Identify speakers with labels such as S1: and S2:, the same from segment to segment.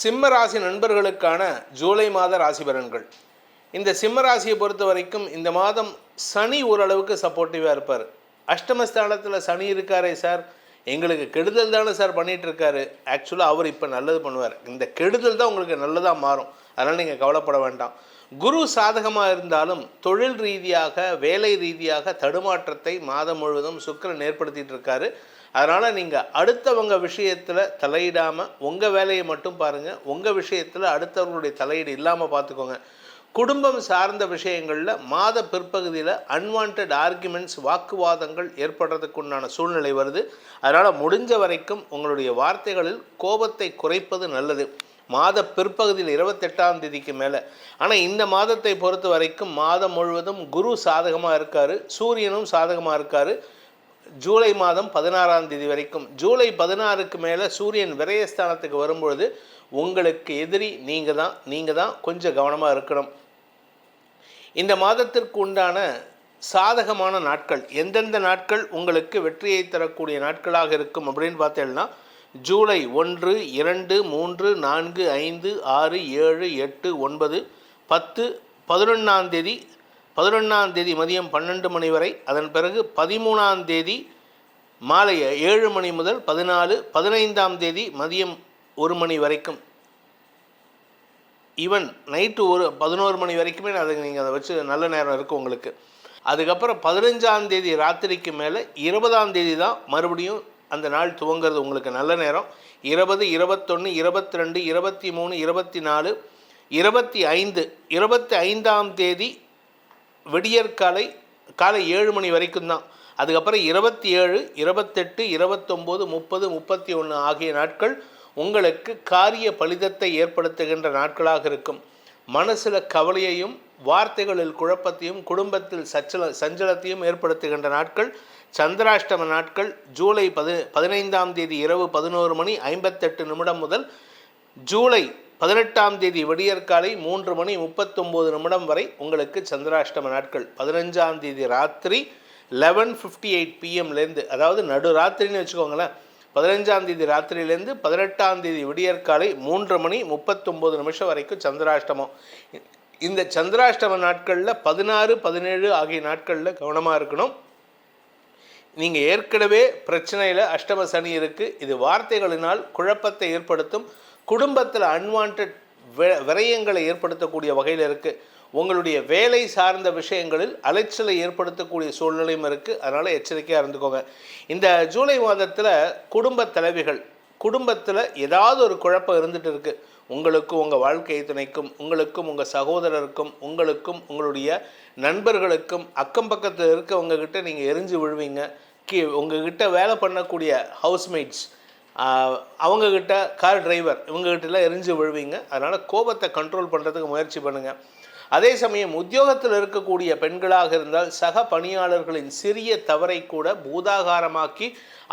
S1: சிம்ம ராசி நண்பர்களுக்கான ஜூலை மாத ராசி பலன்கள். இந்த சிம்ம ராசியை பொறுத்த வரைக்கும் இந்த மாதம் சனி ஓரளவுக்கு சப்போர்ட்டிவாக இருப்பார். அஷ்டமஸ்தானத்தில் சனி இருக்காரே சார். எங்களுக்கு கெடுதல் தானே சார் பண்ணிகிட்டு இருக்காரு ஆக்சுவலாக அவர் இப்போ நல்லது பண்ணுவார். இந்த கெடுதல் தான் உங்களுக்கு நல்லதாக மாறும். அதனால் நீங்கள் கவலைப்பட வேண்டாம். குரு சாதகமாக இருந்தாலும் தொழில் ரீதியாக வேலை ரீதியாக தடுமாற்றத்தை மாதம் முழுவதும் சுக்கிரன் ஏற்படுத்திகிட்டு இருக்காரு அதனால் நீங்கள் அடுத்தவங்க விஷயத்தில் தலையிடாமல் உங்கள் வேலையை மட்டும் பாருங்கள் உங்கள் விஷயத்தில் அடுத்தவங்களுடைய தலையீடு இல்லாமல் பார்த்துக்கோங்க குடும்பம் சார்ந்த விஷயங்களில் மாத பிற்பகுதியில் அன்வான்ட் ஆர்குமெண்ட்ஸ் வாக்குவாதங்கள் ஏற்படுறதுக்கு உண்டான சூழ்நிலை வருது. அதனால் முடிஞ்ச வரைக்கும் உங்களுடைய வார்த்தைகளில் கோபத்தை குறைப்பது நல்லது. மாத பிற்பகுதியில் இருபத்தெட்டாம் தேதிக்கு மேலே. ஆனால் இந்த மாதத்தை பொறுத்த வரைக்கும் மாதம் முழுவதும் குரு சாதகமாக இருக்கார். சூரியனும் சாதகமாக இருக்கார். ஜூலை மாதம் பதினாறாம் தேதி வரைக்கும். ஜூலை பதினாறுக்கு மேலே சூரியன் விரயஸ்தானத்துக்கு வரும்பொழுது உங்களுக்கு எதிரி நீங்கள் தான் நீங்கள் தான் கொஞ்சம் கவனமாக இருக்கணும். இந்த மாதத்திற்கு உண்டான சாதகமான நாட்கள் எந்தெந்த நாட்கள் உங்களுக்கு வெற்றியை தரக்கூடிய நாட்களாக இருக்கும் அப்படின்னு பார்த்தேன்னா ஜூலை ஒன்று இரண்டு மூன்று நான்கு ஐந்து ஆறு ஏழு எட்டு ஒன்பது பத்து பதினொன்றாம் தேதி பதினொன்றாம் தேதி மதியம் பன்னெண்டு மணி வரை அதன் பிறகு பதிமூணாம் தேதி மாலை ஏழு மணி முதல் பதினாலு பதினைந்தாம் தேதி மதியம் ஒரு மணி வரைக்கும். ஈவன் நைட்டு ஒரு பதினோரு மணி வரைக்குமே அதை நீங்கள் அதை வச்சு நல்ல நேரம் இருக்கும் உங்களுக்கு. அதுக்கப்புறம் பதினஞ்சாம் தேதி ராத்திரிக்கு மேலே இருபதாம் தேதி தான் மறுபடியும் அந்த நாள் துவங்கிறது உங்களுக்கு நல்ல நேரம். இருபது இருபத்தொன்று இருபத்தி ரெண்டு இருபத்தி மூணு இருபத்தி நாலு இருபத்தி ஐந்து இருபத்தி ஐந்தாம் தேதி விடியற்காலை காலை ஏழு மணி வரைக்கும் தான். அதுக்கப்புறம் இருபத்தி ஏழு இருபத்தெட்டு இருபத்தொம்போது முப்பது முப்பத்தி ஒன்று ஆகிய நாட்கள் உங்களுக்கு காரிய பலிதத்தை ஏற்படுத்துகின்ற நாட்களாக இருக்கும். மனசில் கவலையையும் வார்த்தைகளில் குழப்பத்தையும் குடும்பத்தில் சச்சல சஞ்சலத்தையும் ஏற்படுத்துகின்ற நாட்கள் சந்திராஷ்டம நாட்கள் ஜூலை பதி பதினைந்தாம் தேதி இரவு பதினோரு மணி ஐம்பத்தெட்டு நிமிடம் முதல் ஜூலை பதினெட்டாம் தேதி விடியற்காலை மூன்று மணி முப்பத்தொம்போது நிமிடம் வரை உங்களுக்கு சந்திராஷ்டம நாட்கள். பதினஞ்சாம் தேதி ராத்திரி லெவன் ஃபிஃப்டி எயிட் பிஎம்லேருந்து அதாவது நடு ராத்திரின்னு வச்சுக்கோங்களேன். பதினஞ்சாம் தேதி ராத்திரியிலேருந்து பதினெட்டாம் தேதி விடியற்காலை மூன்று மணி முப்பத்தொம்போது நிமிஷம் வரைக்கும் சந்திராஷ்டமம். இந்த சந்திராஷ்டம நாட்களில் பதினாறு பதினேழு ஆகிய நாட்களில் கவனமாக இருக்கணும். நீங்கள் ஏற்கனவே பிரச்சனையில் அஷ்டம சனி இருக்குது இது வார்த்தைகளினால் குழப்பத்தை ஏற்படுத்தும். குடும்பத்தில் அன்வான்ட் விரயங்களை ஏற்படுத்தக்கூடிய வகையில் இருக்குது உங்களுடைய வேலை சார்ந்த விஷயங்களில் அலைச்சலை ஏற்படுத்தக்கூடிய சூழ்நிலையும் இருக்குது அதனால் எச்சரிக்கையாக இருந்துக்கோங்க. இந்த ஜூலை மாதத்தில் குடும்ப தலைவிகள் குடும்பத்தில் ஏதாவது ஒரு குழப்பம் இருந்துட்டு இருக்குது உங்களுக்கும் உங்கள் வாழ்க்கை துணைக்கும் உங்களுக்கும் உங்கள் சகோதரருக்கும் உங்களுக்கும் உங்களுடைய நண்பர்களுக்கும் அக்கம் பக்கத்தில் இருக்கவங்ககிட்ட நீங்கள் எரிஞ்சு விழுவீங்க. கீ உங்ககிட்ட வேலை பண்ணக்கூடிய ஹவுஸ்மேட்ஸ் அவங்கக்கிட்ட கார் டிரைவர் இவங்ககிட்டலாம் எரிஞ்சு விழுவீங்க. அதனால் கோபத்தை கண்ட்ரோல் பண்ணுறதுக்கு முயற்சி பண்ணுங்கள் அதே சமயம் உத்தியோகத்தில் இருக்கக்கூடிய பெண்களாக இருந்தால் சக பணியாளர்களின் சிறிய தவறை கூட பூதாகாரமாக்கி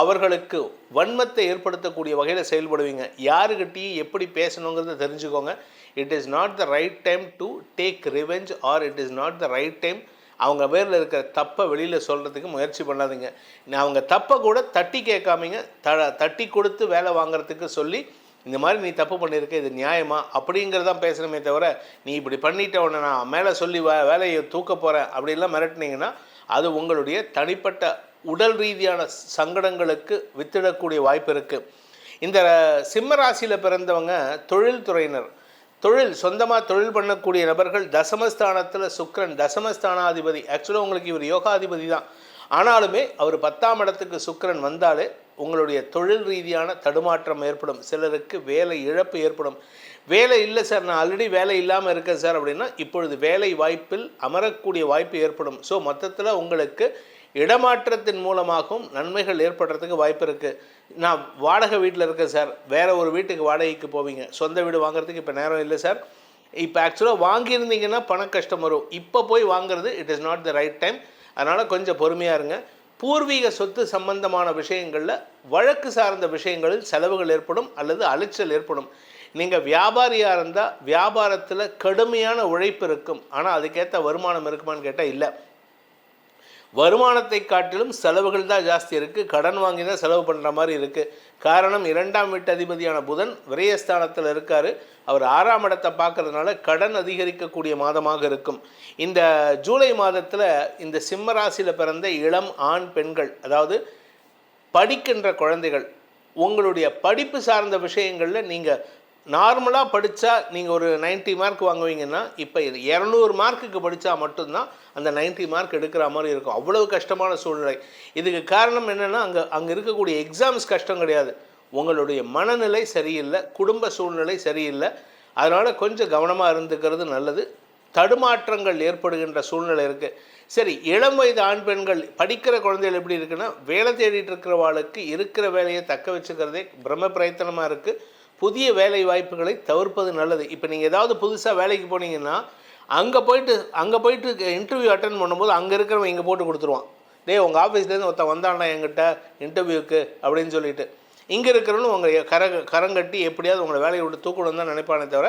S1: அவர்களுக்கு வன்மத்தை ஏற்படுத்தக்கூடிய வகையில் செயல்படுவீங்க. யாருக்கிட்டையும் எப்படி பேசணுங்கிறத தெரிஞ்சுக்கோங்க. It is not the right time to take revenge or it is not the right time அவங்க பேரில் இருக்கிற தப்பை வெளியில் சொல்கிறதுக்கு முயற்சி பண்ணாதீங்க. நான் அவங்க தப்பை கூட தட்டி கேட்காமீங்க த தட்டி கொடுத்து வேலை வாங்குறதுக்கு சொல்லி இந்த மாதிரி நீ தப்பு பண்ணியிருக்க இது நியாயமா? அப்படிங்கிறதான் பேசணுமே தவிர நீ இப்படி பண்ணிட்ட உடனே நான் மேலே சொல்லி வே வேலையை தூக்க போகிறேன் அப்படிலாம் மிரட்டினீங்கன்னா அது உங்களுடைய தனிப்பட்ட உடல் ரீதியான சங்கடங்களுக்கு வித்திடக்கூடிய வாய்ப்பு இருக்குது இந்த சிம்ம ராசியில் பிறந்தவங்க தொழில்துறையினர். தொழில் சொந்தமாக தொழில் பண்ணக்கூடிய நபர்கள் தசமஸ்தானத்தில் சுக்கிரன் தசமஸ்தானாதிபதி. ஆக்சுவலாக உங்களுக்கு இவர் யோகாதிபதி தான். ஆனாலுமே அவர் பத்தாம் இடத்துக்கு சுக்கிரன் வந்தாலே உங்களுடைய தொழில் ரீதியான தடுமாற்றம் ஏற்படும். சிலருக்கு வேலை இழப்பு ஏற்படும். வேலை இல்லை சார் நான் ஆல்ரெடி வேலை இல்லாமல் இருக்கேன் சார் அப்படின்னா இப்பொழுது வேலை வாய்ப்பில் அமரக்கூடிய வாய்ப்பு ஏற்படும். ஸோ மொத்தத்தில் உங்களுக்கு இடமாற்றத்தின் மூலமாகவும் நன்மைகள் ஏற்படுறதுக்கு வாய்ப்பு இருக்குது நான் வாடகை வீட்டில் இருக்கேன் சார் வேறு ஒரு வீட்டுக்கு வாடகைக்கு போவீங்க. சொந்த வீடு வாங்குறதுக்கு இப்போ நேரம் இல்லை சார். இப்போ ஆக்சுவலாக வாங்கியிருந்தீங்கன்னா பண கஷ்டம் வரும். இப்போ போய் வாங்குறது it is not the right time அதனால் கொஞ்சம் பொறுமையாக இருங்க. பூர்வீக சொத்து சம்பந்தமான விஷயங்களில் வழக்கு சார்ந்த விஷயங்களில் செலவுகள் ஏற்படும் அல்லது அலைச்சல் ஏற்படும். நீங்கள் வியாபாரியாக இருந்தால் வியாபாரத்தில் கடுமையான உழைப்பு இருக்கும். ஆனால் அதுக்கேற்ற வருமானம் இருக்குமான்னு கேட்டால் இல்லை. வருமானத்தை காட்டிலும் செலவுகள் தான் ஜாஸ்தி இருக்குது கடன் வாங்கி தான் செலவு பண்ணுற மாதிரி இருக்குது காரணம் இரண்டாம் வீட்டு அதிபதியான புதன் விரயஸ்தானத்தில் இருக்கார். அவர் ஆறாம் இடத்தை பார்க்கறதுனால கடன் அதிகரிக்கக்கூடிய மாதமாக இருக்கும். இந்த ஜூலை மாதத்தில் இந்த சிம்ம ராசியில் பிறந்த இளம் ஆண் பெண்கள் அதாவது படிக்கின்ற குழந்தைகள் உங்களுடைய படிப்பு சார்ந்த விஷயங்களில் நீங்கள் நார்மலாக படித்தா நீங்கள் ஒரு 90 மார்க் வாங்குவீங்கன்னா இப்போ இது இரநூறு மார்க்குக்கு படித்தா மட்டும்தான் அந்த 90 மார்க் எடுக்கிற மாதிரி இருக்கும். அவ்வளவு கஷ்டமான சூழ்நிலை. இதுக்கு காரணம் என்னென்னா அங்கே அங்கே இருக்கக்கூடிய எக்ஸாம்ஸ் கஷ்டம் கிடையாது. உங்களுடைய மனநிலை சரியில்லை குடும்ப சூழ்நிலை சரியில்லை. அதனால் கொஞ்சம் கவனமாக இருந்துக்கிறது நல்லது. தடுமாற்றங்கள் ஏற்படுகின்ற சூழ்நிலை இருக்குது சரி இளம் வயது ஆண் பெண்கள் படிக்கிற குழந்தைகள் எப்படி இருக்குன்னா வேலை தேடிட்டு இருக்கிறவாளுக்கு இருக்கிற வேலையை தக்க வச்சுக்கிறதே பிரம்ம பிரயத்தனமாக இருக்குது புதிய வேலை வாய்ப்புகளை தவிர்ப்பது நல்லது. இப்போ நீங்கள் ஏதாவது புதுசாக வேலைக்கு போனீங்கன்னா அங்கே போயிட்டு அங்கே போயிட்டு இன்டர்வியூ அட்டன் பண்ணும்போது அங்கே இருக்கிறவன் இங்கே போட்டு கொடுத்துருவான். டேய் உங்கள் ஆஃபீஸ்லேருந்து ஒருத்தன் வந்தான்டா என்கிட்ட இன்டர்வியூக்கு அப்படின்னு சொல்லிட்டு. இங்கே இருக்கிறவனு உங்கள் கர கரங்கட்டி எப்படியாவது உங்களை வேலையை விட்டு தூக்கணும் தான் நினைப்பானே தவிர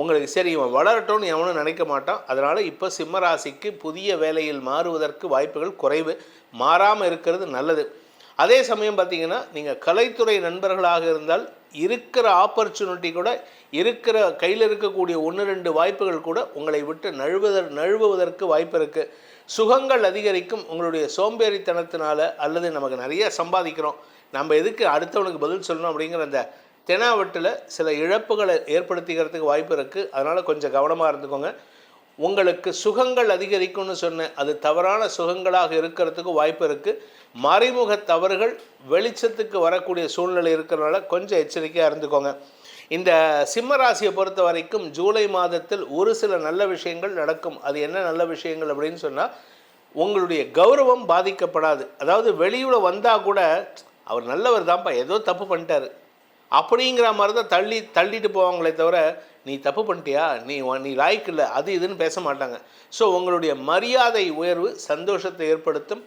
S1: உங்களுக்கு சரி இவன் வளரட்டும்னு எவனும் நினைக்க மாட்டான். அதனால் இப்போ சிம்மராசிக்கு புதிய வேலையில் மாறுவதற்கு வாய்ப்புகள் குறைவு. மாறாமல் இருக்கிறது நல்லது. அதே சமயம் பார்த்தீங்கன்னா நீங்கள் கலைத்துறை நண்பர்களாக இருந்தால் இருக்கிற ஆப்பர்ச்சுனிட்டி கூட இருக்கிற கையில் இருக்கக்கூடிய ஒன்று ரெண்டு வாய்ப்புகள் கூட உங்களை விட்டு நழுவதற் நழுவுவதற்கு வாய்ப்பு இருக்குது சுகங்கள் அதிகரிக்கும். உங்களுடைய சோம்பேறித்தனத்தினால அல்லது நமக்கு நிறைய சம்பாதிக்கிறோம். நம்ம எதுக்கு அடுத்தவனுக்கு பதில் சொல்லணும் அப்படிங்கிற அந்த தெனாவட்டில் சில இழப்புகளை ஏற்படுத்திக்கிறதுக்கு வாய்ப்பு இருக்குது அதனால் கொஞ்சம் கவனமாக இருந்துக்கோங்க. உங்களுக்கு சுகங்கள் அதிகரிக்கும்னு சொன்னேன். அது தவறான சுகங்களாக இருக்கிறதுக்கு வாய்ப்பு இருக்குது மறைமுக தவறுகள் வெளிச்சத்துக்கு வரக்கூடிய சூழ்நிலை இருக்கிறனால கொஞ்சம் எச்சரிக்கையாக இருந்துக்கோங்க. இந்த சிம்ம ராசியை பொறுத்த வரைக்கும் ஜூலை மாதத்தில் ஒரு சில நல்ல விஷயங்கள் நடக்கும். அது என்ன நல்ல விஷயங்கள் அப்படின்னு சொன்னால் உங்களுடைய கௌரவம் பாதிக்கப்படாது. அதாவது வெளியில் வந்தால் கூட அவர் நல்லவர் தான்ப்பா ஏதோ தப்பு பண்ணிட்டார். அப்படிங்கிற மாதிரி தான் தள்ளி தள்ளிட்டு போவாங்களே தவிர நீ தப்பு பண்ணிட்டியா? நீ நீ லாய்க்கு இல்லை அது இதுன்னு பேச மாட்டாங்க. ஸோ உங்களுடைய மரியாதை உயர்வு சந்தோஷத்தை ஏற்படுத்தும்.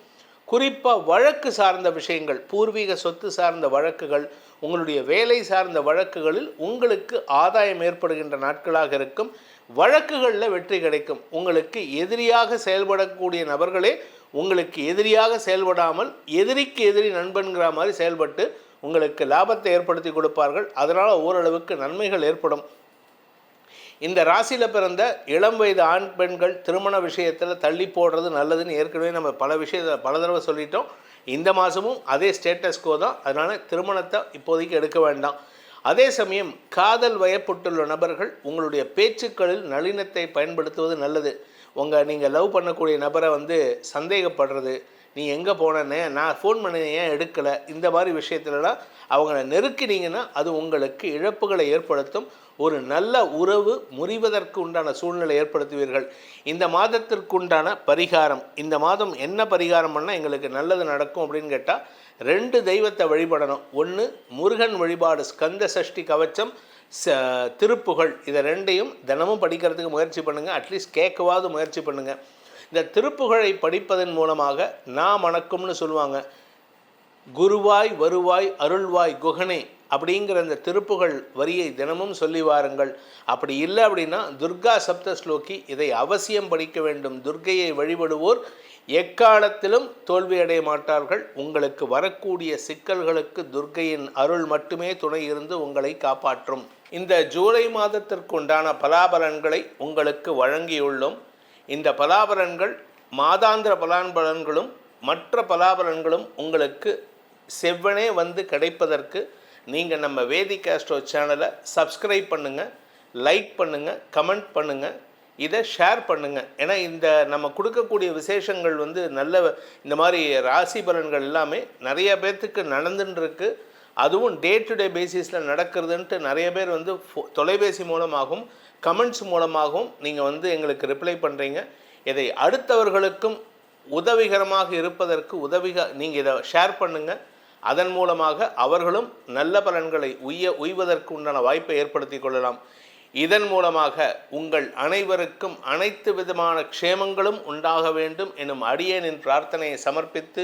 S1: குறிப்பாக வழக்கு சார்ந்த விஷயங்கள் பூர்வீக சொத்து சார்ந்த வழக்குகள் உங்களுடைய வேலை சார்ந்த வழக்குகளில் உங்களுக்கு ஆதாயம் ஏற்படுகின்ற நாட்களாக இருக்கும். வழக்குகளில் வெற்றி கிடைக்கும். உங்களுக்கு எதிரியாக செயல்படக்கூடிய நபர்களே உங்களுக்கு எதிரியாக செயல்படாமல் எதிரிக்கு எதிரி நண்பன்கிற மாதிரி செயல்பட்டு உங்களுக்கு லாபத்தை ஏற்படுத்தி கொடுப்பார்கள். அதனால் ஓரளவுக்கு நன்மைகள் ஏற்படும். இந்த ராசியில் பிறந்த இளம் வயது ஆண் பெண்கள் திருமண விஷயத்தில் தள்ளி போடுறது நல்லதுன்னு ஏற்கனவே நம்ம பல விஷயத்தை பல தடவை சொல்லிட்டோம். இந்த மாதமும் அதே ஸ்டேட்டஸ்கோ தான். அதனால் திருமணத்தை இப்போதைக்கு எடுக்க வேண்டாம். அதே சமயம் காதல் வயப்பட்டுள்ள நபர்கள் உங்களுடைய பேச்சுக்களில் நளினத்தை பயன்படுத்துவது நல்லது. உங்கள் நீங்கள் லவ் பண்ணக்கூடிய நபரை வந்து சந்தேகப்படுறது நீ எங்கே போனேன்னு நான் ஃபோன் பண்ணி ஏன் எடுக்கலை? இந்த மாதிரி விஷயத்துலலாம் அவங்கள நெருக்கினீங்கன்னா அது உங்களுக்கு இழப்புகளை ஏற்படுத்தும். ஒரு நல்ல உறவு முறிவதற்கு உண்டான சூழ்நிலை ஏற்படுத்துவீர்கள். இந்த மாதத்திற்குண்டான பரிகாரம் இந்த மாதம் என்ன பரிகாரம் பண்ணால் எங்களுக்கு நல்லது நடக்கும் அப்படின்னு கேட்டால் ரெண்டு தெய்வத்தை வழிபடணும். ஒன்று முருகன் வழிபாடு ஸ்கந்த சஷ்டி கவச்சம் ச திருப்புகழ் இதை ரெண்டையும் தினமும் படிக்கிறதுக்கு முயற்சி பண்ணுங்கள் அட்லீஸ்ட் கேட்கவாவது முயற்சி பண்ணுங்கள் இந்த திருப்புகழை படிப்பதன் மூலமாக நான் மணக்கும்னு சொல்லுவாங்க. குருவாய் வருவாய் அருள்வாய் குகனே அப்படிங்கிற அந்த திருப்புகழ் வரியை தினமும் சொல்லி வாருங்கள். அப்படி இல்லை அப்படின்னா துர்கா சப்த ஸ்லோகி இதை அவசியம் படிக்க வேண்டும். துர்க்கையை வழிபடுவோர் எக்காலத்திலும் தோல்வியடைய மாட்டார்கள். உங்களுக்கு வரக்கூடிய சிக்கல்களுக்கு துர்க்கையின் அருள் மட்டுமே துணை இருந்து உங்களை காப்பாற்றும். இந்த ஜூலை மாதத்திற்குண்டான பலாபலன்களை உங்களுக்கு வழங்கியுள்ளோம். இந்த பலாபலன்கள் மாதாந்திர பலான்பலன்களும் மற்ற பலாபலன்களும் உங்களுக்கு செவ்வனே வந்து கிடைப்பதற்கு நீங்கள் நம்ம வேதி கேஸ்ட்ரோ சேனலை சப்ஸ்கிரைப் பண்ணுங்கள் லைக் பண்ணுங்கள் கமெண்ட் பண்ணுங்கள் இதை ஷேர் பண்ணுங்கள் ஏன்னா இந்த நம்ம கொடுக்கக்கூடிய விசேஷங்கள் வந்து நல்ல இந்த மாதிரி ராசி பலன்கள் எல்லாமே நிறைய பேர்த்துக்கு நடந்துன்னுருக்கு அதுவும் டே டு டே பேசிஸில் நடக்கிறதுன்ட்டு நிறைய பேர் வந்து ஃபோ- தொலைபேசி மூலமாகவும் கமெண்ட்ஸ் மூலமாகவும் நீங்கள் வந்து எங்களுக்கு ரிப்ளை பண்ணுறீங்க இதை அடுத்தவர்களுக்கும் உதவிகரமாக இருப்பதற்கு உதவிக நீங்கள் இதை ஷேர் பண்ணுங்கள் அதன் மூலமாக அவர்களும் நல்ல பலன்களை உய்ய உய்வதற்கு உண்டான வாய்ப்பை ஏற்படுத்தி கொள்ளலாம். இதன் மூலமாக உங்கள் அனைவருக்கும் அனைத்து விதமான க்ஷேமங்களும் உண்டாக வேண்டும் எனும் அடியேனின் பிரார்த்தனையை சமர்ப்பித்து